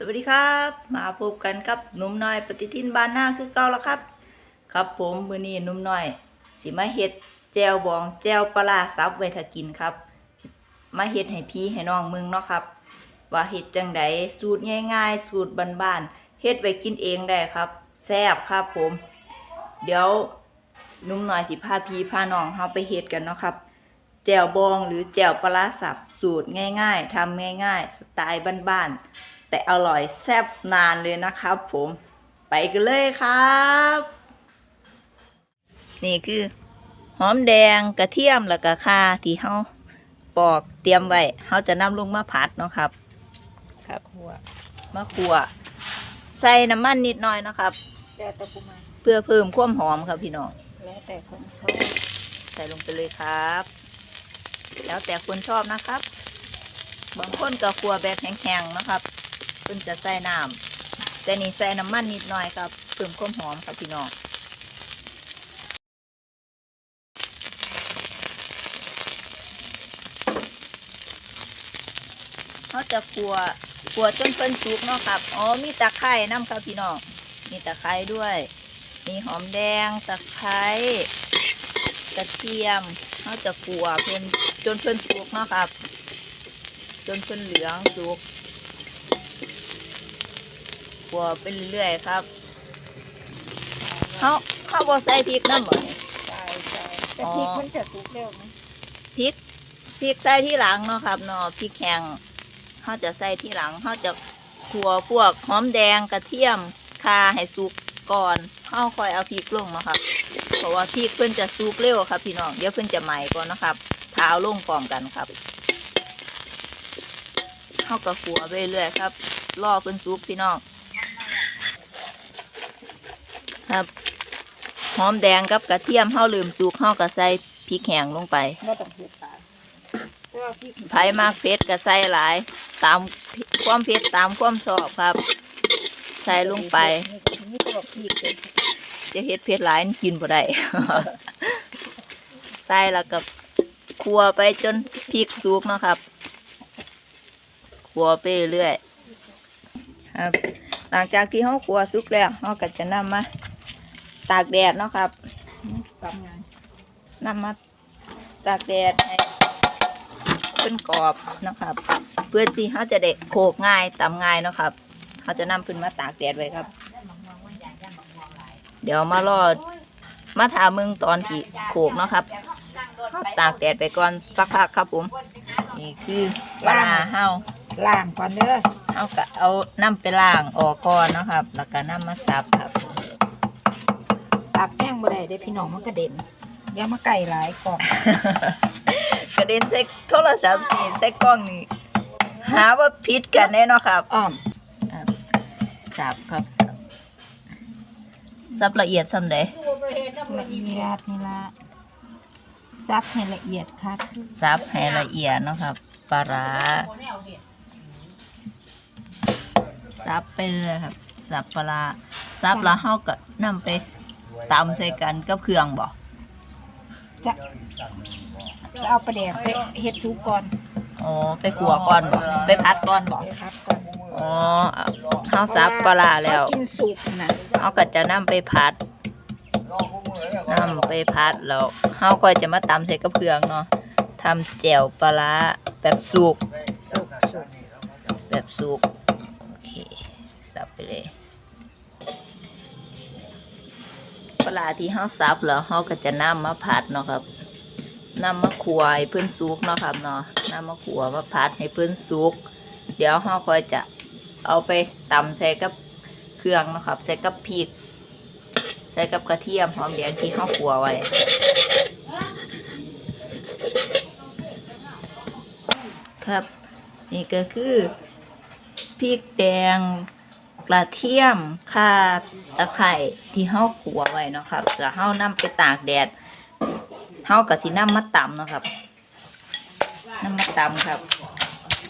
สวัสดีครับ มาพบกันครับหนุ่มน้อย ปฏิทินบานหน้าคือเก่าแล้วครับ ครับผมมือนี้หนุ่มน้อย สิมาเฮ็ดแจวบองแจวปลาซับไว้ถ้ากินครับ มาเฮ็ดให้พี่ให้น้องมึงเนาะครับ ว่าเฮ็ดจังใดสูตรง่ายๆ สูตรบ้านๆเฮ็ดไว้กินเองได้ครับแซ่บครับผม เดี๋ยวหนุ่มน้อยสิพาพี่พาน้องเฮาไปเฮ็ดกันเนาะครับแจ่วบองหรือแจ่วปลาร้าสับสูตรง่าย ๆทำง่าย ๆ สไตล์บ้านๆ แต่อร่อยแซ่บนานเลยนะครับ ผมไปกันเลยครับ นี่คือ หอมแดงกระเทียมแล้วก็ข่าที่เฮาปอกเตรียมไว้เฮาจะนำลงมาผัดเนาะครับครับขัวมาขัวใส่น้ำมันนิดหน่อยนะครับ แล้วแต่กูมาเพื่อเพิ่มความหอมครับพี่น้องแล้วแต่คนชอบใส่ลงไปเลยครับ แล้วแต่คนชอบนะครับบางคนก็ครัวแบบแห้งๆนะครับ พิ่นจะใส่น้ำแต่นี่ใส่น้ำมันนิดหน่อยครับเพิ่มความหอมครับพี่น้องเขาจะครัวครัวจนเพิ่นสุกเนาะครับอ๋อมีตะไคร้น้ำครับพี่น้องมีตะไคร้ด้วย มีหอมแดงตะไคร้กระเทียมเขาจะขัวเพิ่นจนเพิ่นสุกเนาะครับ จนเพิ่นเหลืองสุก ขัวไปเรื่อยๆครับเขาเขาบอใส่พริกน้ำบ่เนี่ยใช่ใช่แต่อ๋อพริกมันจะสุกเร็วไหมพริกพริกใส่ที่หลังเนาะครับเนาะพริกแห้งเขาจะใส่ที่หลังเขาจะขัวพวกหอมแดงกระเทียมข่าให้สุกก่อนเขาค่อยเอาพริกลงเนาะครับเพราะว่าพริกเพิ่นจะสุกเร็วครับ พี่น้องเดี๋ยวเพิ่นจะไหม้ก่อนนะครับเท้าลงพร้อมกันครับเข้ากับขัวไปเรื่อยครับ รอเพิ่นสุกพี่น้อง ครับหอมแดงกับกระเทียมเฮาลืมสุกเฮาก็ใส่พริกแห้งลงไปไม่ต้องเผ็ดตายแต่ว่าพริกไผมากเผ็ดก็ใส่หลาย ตามความเผ็ดตามความชอบครับ ใส่ลงไปนี่ก็บอกพริกเลยจะเฮ็ดเผ็ดหลายมันกินบ่ได้ใส่แล้วก็คั่วไปจนพริกสุกเนาะครับคั่วไปเรื่อยๆครับหลังจากที่เฮาคั่วสุกแล้วเฮาก็จะนำมา ตากแดดเนาะครับทำงานนำมาตากแดดให้เป็นกรอบเนาะครับ เพื่อที่เขาจะได้โขกง่ายตำง่ายเนาะครับเขาจะนำขึ้นมาตากแดดไว้ครับ เดี๋ยวมารอมาถามมึงตอนที่โขกเนาะครับเราตากแดดไปก่อนสักพักครับผม นี่คือปลาร้าเฮาล้างก่อนเด้อเฮาก็เอาน้ำไปล้างออกก่อนเนาะครับ แล้วก็น้ำมาสับครับ สับแห้งบ่ได้เด้อพี่น้องมันกระเด็นอย่ามาไก่หลายกล่องกระเด็นใส่โทรศัพท์นี่ใส่กล้องนี่หาว่าผิดกันแน่เนาะครับอ้อมอะสับครับสับสับละเอียดสำเดละเอียดนี่ละซับให้ละเอียดครับสับให้ละเอียดเนาะครับปลาร้าสับไปเลยครับสับปลาร้าสับแล้วเฮาก็นำไป ตำใส่กันกับเครื่องบ่จะจะเอาประเดี๋ยวไปเฮ็ดซุปก่อนอ๋อไปขัวก่อนบ่ไปพัดก่อนบ่ไปครับก่อนอ๋อเฮาสับปลาร้าแล้วกินสุกนะเฮาก็จะนำไปพัดนำไปพัดแล้วเฮาก็จะมาตำใส่กับเครื่องเนาะทำแจ่วปลาร้าแบบสุกสุกสุกแบบสุกโอเคสับไปเลย ปลาที่เฮาสับแล้วเฮาก็จะนำมาผัดเนาะครับนำมาขวให้เพิ่อนสุกเนาะครับเนาะนำมาขัวมาผัดให้เพิ่อนสุก เดี๋ยวเฮาค่อยจะเอาไปตำใส่กับเครื่องเนาะครับ ใส่กับพริก ใส่กับกระเทียมหอมแดงที่เฮาขวไว้ครับ นี่ก็คือพริกแดง กระเทียมข่าตะไคร่ที่เฮาขัวไว้เนาะครับแล้วเฮานำไปตากแดดเฮากะสินำมาตำเนาะครับนำมาตำครับ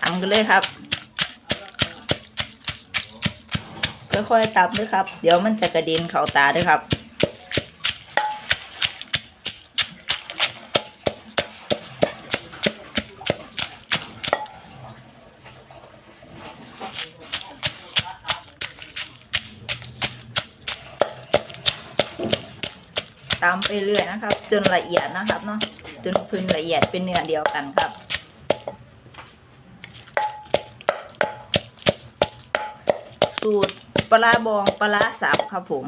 ตำกันเลยครับค่อยๆตำด้วยครับ เดี๋ยวมันจะกระเด็นเข้าตาด้วยครับ ตามไปเรื่อยนะครับ จนละเอียดนะครับเนาะจนพึงละเอียดเป็นเนื้อเดียวกันครับสูตรปลาบองปลาร้าสับครับผม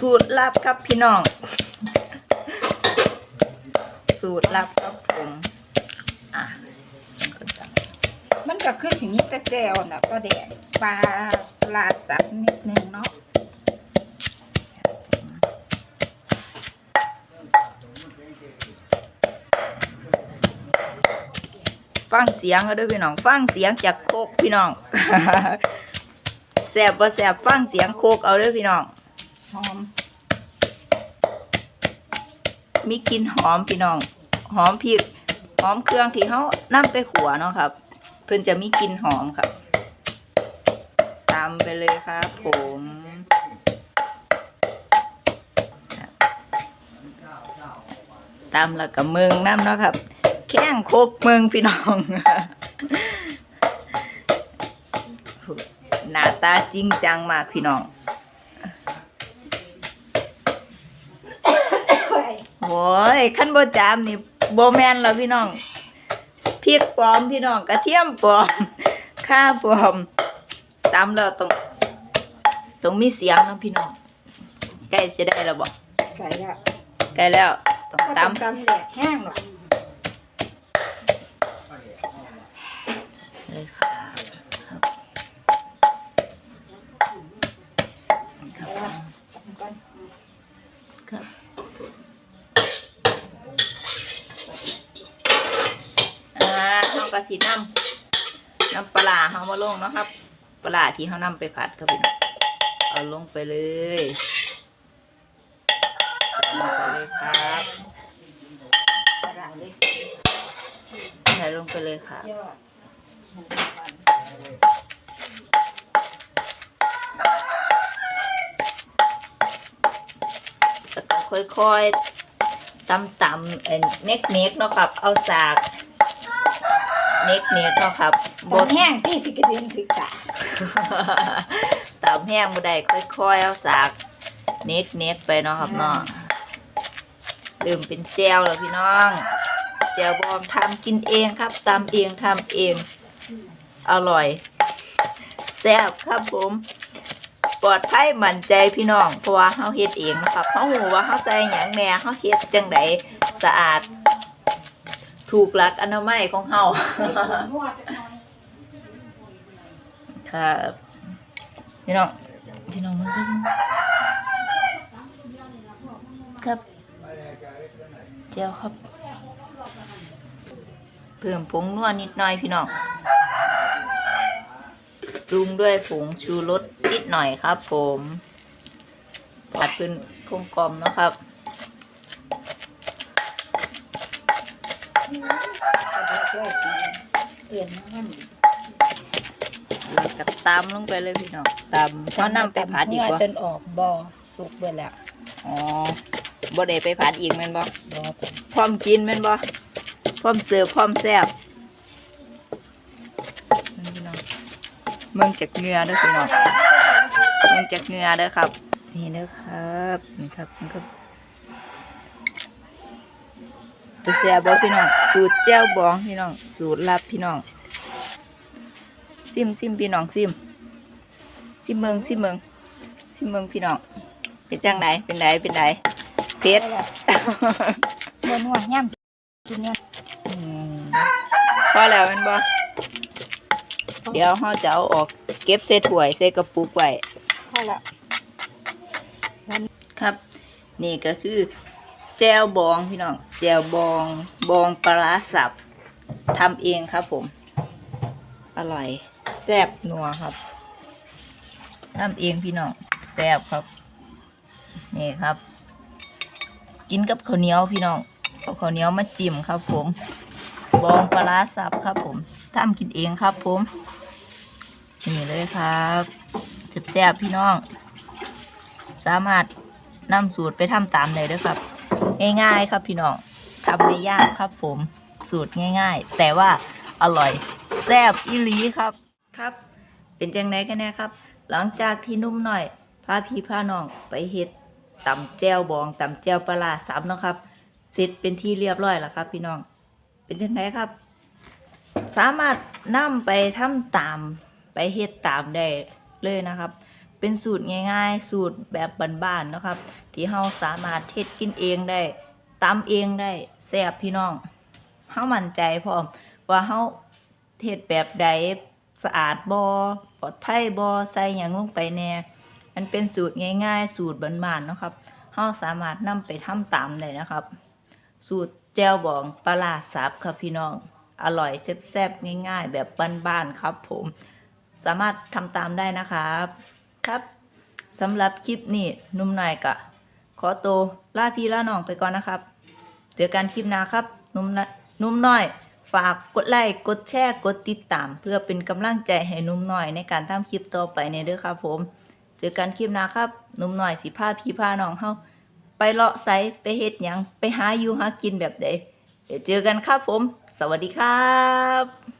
สูตรลับครับพี่น้อง สูตรลับครับผมอะมันก็คือสิมีแต่แจวน่ะก็แดด ปลาลาดสับนิดนึงเนาะฟังเสียงเอาเด้วยพี่น้อง ฟังเสียงจากโคกพี่น้องแสบบ่แสบฟังเสียงโคกเอาเด้วยพี่น้องหอม มีกลิ่นหอมพี่น้อง หอมพริกหอมเครื่องที่เขานำไปขัวเนาะครับ เพิ่นจะมีกลิ่นหอมครับ ตามไปเลยครับผมตามแล้วก็เมืองน้ำเนาะครับ แข้งโคกเมืองพี่น้องหน้าตาจริงจังมากพี่น้องโอ้ยขั้นบ่จามนี่โบแมนแล้วพี่น้องพริกปลอมพี่น้องกระเทียมปลอมข้าปลอม ตำแล้วต้องต้องมีเสียงนะพี่น้องใกล้จะได้แล้วบ่ไก่ละใกล้แล้วต้องก็ตต้องตำแดดแห้งหรอกำเลยค่ะครับครับครับอ่าเฮากะสินำน้ำปลาร้าเฮามาลงเนาะครับ ปลาที่เฮานำไปผัดครับพี่น้องเอาลงไปเลยลงไปเลยครับปลาเลยใส่ลงไปเลยค่ะยอดแล้วก็ค่อยๆตำตำเอ่อเน็กเน็กเนาะครับ เอาสาก เน็กเน็กเนาะครับบดแห้งที่สิกระเด็นถึกตา ตำแห้งบ่ได้ค่อยๆเอาสากเน็กเน็กๆไปเนาะครับเนาะเริ่มเป็นแจวแล้วพี่น้องแจวบอมทำกินเองครับตำเองทำเอง อร่อยแซ่บครับผมปลอดภัยมั่นใจพี่น้องเพราะว่าเฮาเฮ็ดเองนะครับเฮาฮู้ว่าเฮาใส่หยังแหน่เฮาเฮ็ดจังไดสะอาด ถูกหลักอนามัยของเฮา นวดจักหน่อยครับพี่น้องพี่น้องมาดูครับเจียวครับ เพิ่มผงนัวนิดหน่อยพี่น้องปรุงด้วยผงชูรสนิดหน่อยครับ ผมผัดเป็นกลมกลมนะครับเด็นด้วยสิเอื่อนมัน แล้วก็ตำลงไปเลยพี่น้องตำเพราะนำไปผัดอีกเมื่วะจนออกบอสุกเบิดแล้วอ๋อบ่ได้ไปผัดอีกแม่นบ่บอพร้อมกินแม่นบ่พร้อมเสิร์ฟพร้อมแซ่บนั่นพี่น้องเมืองจากเหงือเด้อพี่น้องเมืองจากเหงือเด้อครับ นี่เด้อครับนี่ครับนี่ครับจะแซ่บบ่พี่น้องสูตรแจ่วบองพี่น้องสูตรลับพี่น้อง ซิมซิมพี่น้องซิมซิมเมืองซิมเมืองซิมเมืองพี่น้องเป็นจังไดเป็นไดเป็นไดเผ็ดบนหัวย่ำกินเนี่ยอืมพอแล้วแมันบ่เดี๋ยวเราจะเอาออกเก็บใส่ถ้วยใส่กระปุกไว้พอละครับ นี่ก็คือแจวบองพี่น้องแจวบองบองปลาร้าสับทำเองครับผม อร่อยแซ่บนัวครับทำเองพี่น้องแซ่บครับ นี่ครับ กินกับข้าวเหนียวพี่น้องเอาข้าวเหนียวมาจิ้มครับ ผมบองปลาร้าสับครับ ผมทำกินเองครับ ผม นี่เลยครับแซ่บๆพี่น้อง สามารถนำสูตรไปทำตามได้ด้วยครับ ง่ายๆครับพี่น้องทำไม่ยากครับ ผมสูตรง่าย ๆ แต่ว่าอร่อย แซบอีหลีครับครับ เป็นจังไดกันแน่ครับ หลังจากที่นุ่มหน่อยพาพี่พาน้องไปเฮ็ดตำแจ่วบองตำแจ่วปลาร้าสับเนาะครับเสร็จเป็นที่เรียบร้อยแล้วครับ พี่น้อง เป็นจังไดครับ สามารถนำไปทำตามไปเฮ็ดตามได้เลยนะครับ เป็นสูตรง่าย ๆ สูตรแบบบ้านๆเนาะครับ ที่เฮาสามารถเฮ็ดกินเองได้ตำเองได้แซ่บพี่น้องเฮามั่นใจพร้อมว่าเฮา เฮ็ดแบบใดสะอาดบ่ปลอดภัยบ่ใส่หยังลงไปแน่มันเป็นสูตรง่าย ๆ สูตรบ้านๆเนาะครับเฮาสามารถนำไปทำตามได้นะครับ สูตรแจ่วบองปลาร้าสับครับพี่น้องอร่อยแซ่บๆง่าย ๆ แบบบ้านๆครับ ผม สามารถทำตามได้นะครับครับสำหรับคลิปนี้นุ่มหน่อยกะขอโตัวลาพี่ล่าน้องไปก่อนนะครับ เจอกันคลิปหน้าครับนุ่มน้อยหนุ่มน้อยากกดไลค์กดแชร์กดติดตาม เพื่อเป็นกำลังใจให้หนุ่มหน่อยในการทำคลิปต่อไปในเด้อครับผม เจอกันคลิปหน้าครับหนุ่มหน่อยสิพาพี่พาน้องเฮาไปเลาะไสไปเฮ็ดหยังไปหาอยู่หากินแบบใดเดี๋ยวเจอกันครับผม สวัสดีครับ